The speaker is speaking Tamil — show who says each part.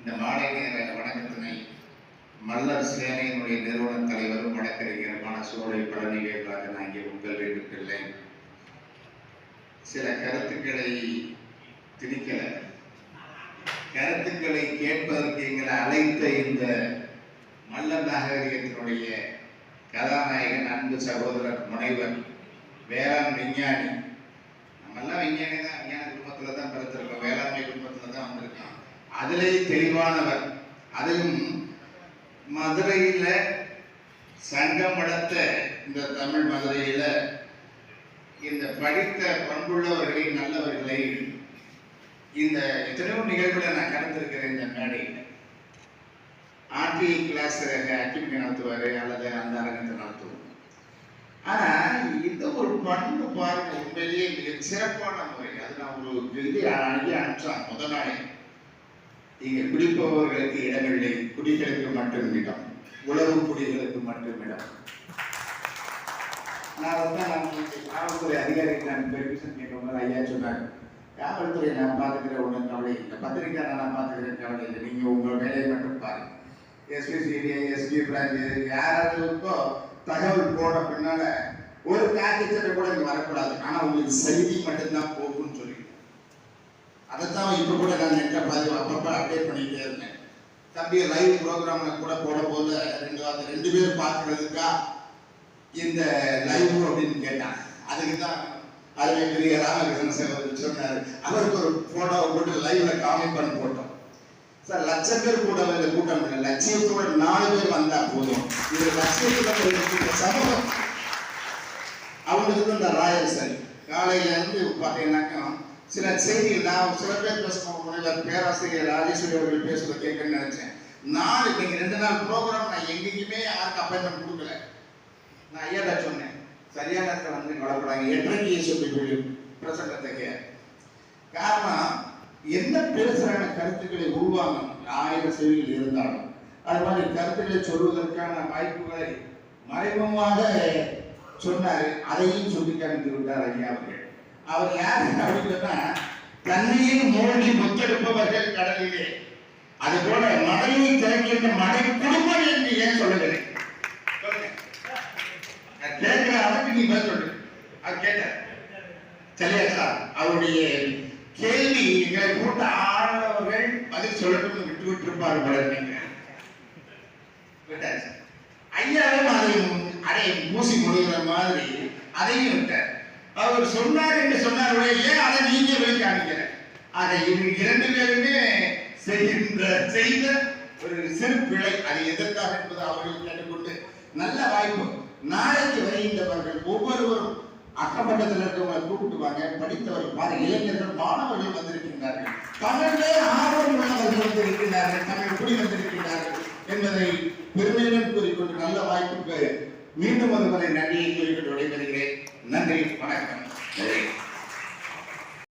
Speaker 1: இந்த மாலை நேர வணக்கத்தினை மல்லர் சேனையினுடைய நிறுவன தலைவரும் வழக்கறிஞருமான சோலை பழனி வேல்ராஜன் ஆகிய உங்கள் வீட்டுக்கில்லை சில கருத்துக்களை திணிக்கல. கருத்துக்களை கேட்பதற்கு எங்களை அழைத்த இந்த மல்லர் நாகரிகத்தினுடைய கதாநாயகன் அன்பு சகோதரர் முனைவர் வேளாண் விஞ்ஞானி. நம்மெல்லாம் விஞ்ஞானி தான் அதிலே தெளிவானவர். அதிலும் மதுரையில் சங்கம் வளர்த்த இந்த தமிழ் மதுரையில் இந்த படித்த பண்புள்ளவர்களை நல்லவர்களை இந்த எத்தனையோ நிகழ்வுகளை நான் கலந்துருக்கிறேன் இந்த மேடையில். ஆர்டி கிளாஸ் அக்டிவிட்டி நடத்துவார் அல்லது அந்த அரங்கத்தை நடத்துவோம் ஆனா இந்த ஒரு பண்பு பாருங்க உண்மையிலேயே மிக சிறப்பான முறை. அது நான் ஒரு இது அழகி அனுப்பிச்சான் முத நாளே. இங்கே குடிப்பவர்களுக்கு இடமில்லை குடிகளுக்கு மட்டும் இடம் உழவு குடிகளுக்கு மட்டும் இடம் நான் நான் காவல்துறை அதிகாரிக்கு நான் பெர்மிஷன் கேட்கும்போது ஐயா சொன்னார் காவல்துறை நான் பார்த்துக்கிற ஒன்றும் கவலை இல்லை. பத்திரிக்கை நான் பார்த்துக்கிறேன் கவலை இல்லை. நீங்க உங்க வேலையை மட்டும் பாருங்க. எஸ்பிசிடி எஸ்பி பிரான்ச் யாராவது தகவல் போன பின்னால ஒரு காக்கிச்சட்டை கூட இங்க வரக்கூடாது. ஆனா உங்களுக்கு செய்தி மட்டும்தான் போகும்னு சொல்லி அதைத்தான் இப்போ கூட நான் நெட்டை பதிவு அப்பப்போ அப்டேட் பண்ணிகிட்டே இருந்தேன். தம்பி லைவ் ப்ரோக்ராமில் கூட போட போது ரெண்டு அந்த ரெண்டு பேரும் பார்க்குறதுக்கா இந்த லைவ் அப்படின்னு கேட்டான். அதுக்கு தான் அதுவே பெரிய ராமகிருஷ்ண சேவர் சொன்னார். அவருக்கு ஒரு ஃபோட்டோவை போட்டு லைவ்ல காமிப்பன் போட்டோம். சார் லட்சம் பேர் கூட இந்த கூட்டம் இல்லை. லட்சியத்தோட நாலு பேர் வந்தா போதும். இது லட்சியத்தோட சமூகம் அவங்களுக்கு இந்த ராயல் சரி. காலையிலேருந்து பார்த்தீங்கன்னாக்கா சில செய்திகள் நான் சில பேர் பேசும்போது முனைவர் பேராசிரியர் ராஜேஸ்வரி அவர்கள் பேசுவதை கேட்கணும்னு நினைச்சேன். நான் இன்னைக்கு ரெண்டு நாள் ப்ரோக்ராம் நான் எங்கேயுமே யாருக்கு அப்பாயின்மெண்ட் கொடுக்கல. நான் ஐயாடா சொன்னேன் சரியான நேரத்தில் வந்து கவலைப்படாங்க எட்டரைக்கு சொல்லி பிரசங்கத்தை கே காரணம் என்ன பேசுகிறான கருத்துக்களை உருவாங்க ஆயிரம் செய்திகள் இருந்தாலும். அது மாதிரி கருத்துக்களை சொல்வதற்கான வாய்ப்புகளை மறைமுகமாக சொன்னார். அதையும் சொல்லி காமித்து விட்டார் ஐயா அவர்கள் அவர் யார் அப்படின்னா தண்ணியை மூழ்கி முத்தெடுப்பவர்கள் கடலிலே. அது போல மழையை திறக்கின்ற மழை குடும்பம் என்று ஏன் சொல்லுகிறேன் கேட்கிற அளவுக்கு நீ பதில் சொல்லு. அது கேட்ட சரியா சார் அவருடைய கேள்வி எங்களை கூட்ட ஆளவர்கள் பதில் சொல்லட்டும் விட்டு விட்டு இருப்பார் ஐயாவும் அதை அதை மூசி முடிகிற மாதிரி அதையும் விட்டார். அவர் சொன்னார் என்று சொன்னார் ஏன் அதை நீங்க போய் காமிக்கிற அதை இரண்டு பேருமே செய்கின்ற செய்த ஒரு சிறு பிழை அது எதற்காக என்பது அவர்கள் கேட்டுக்கொண்டு நல்ல வாய்ப்பு. நாளைக்கு வருகின்றவர்கள் ஒவ்வொருவரும் அக்கப்பட்டத்தில் இருக்கவங்களை கூப்பிட்டு வாங்க படித்தவர் பாரு இளைஞர்கள் மாணவர்கள் வந்திருக்கின்றார்கள். தமிழே ஆர்வம் உள்ளவர்கள் வந்திருக்கிறார்கள் தமிழ் எப்படி வந்திருக்கிறார்கள் என்பதை பெருமையுடன் கூறிக்கொண்டு நல்ல வாய்ப்புக்கு மீண்டும் ஒருமுறை நன்றியை கூறிக்கொண்டு விடைபெறுகிறேன். நன்றி வணக்கம்.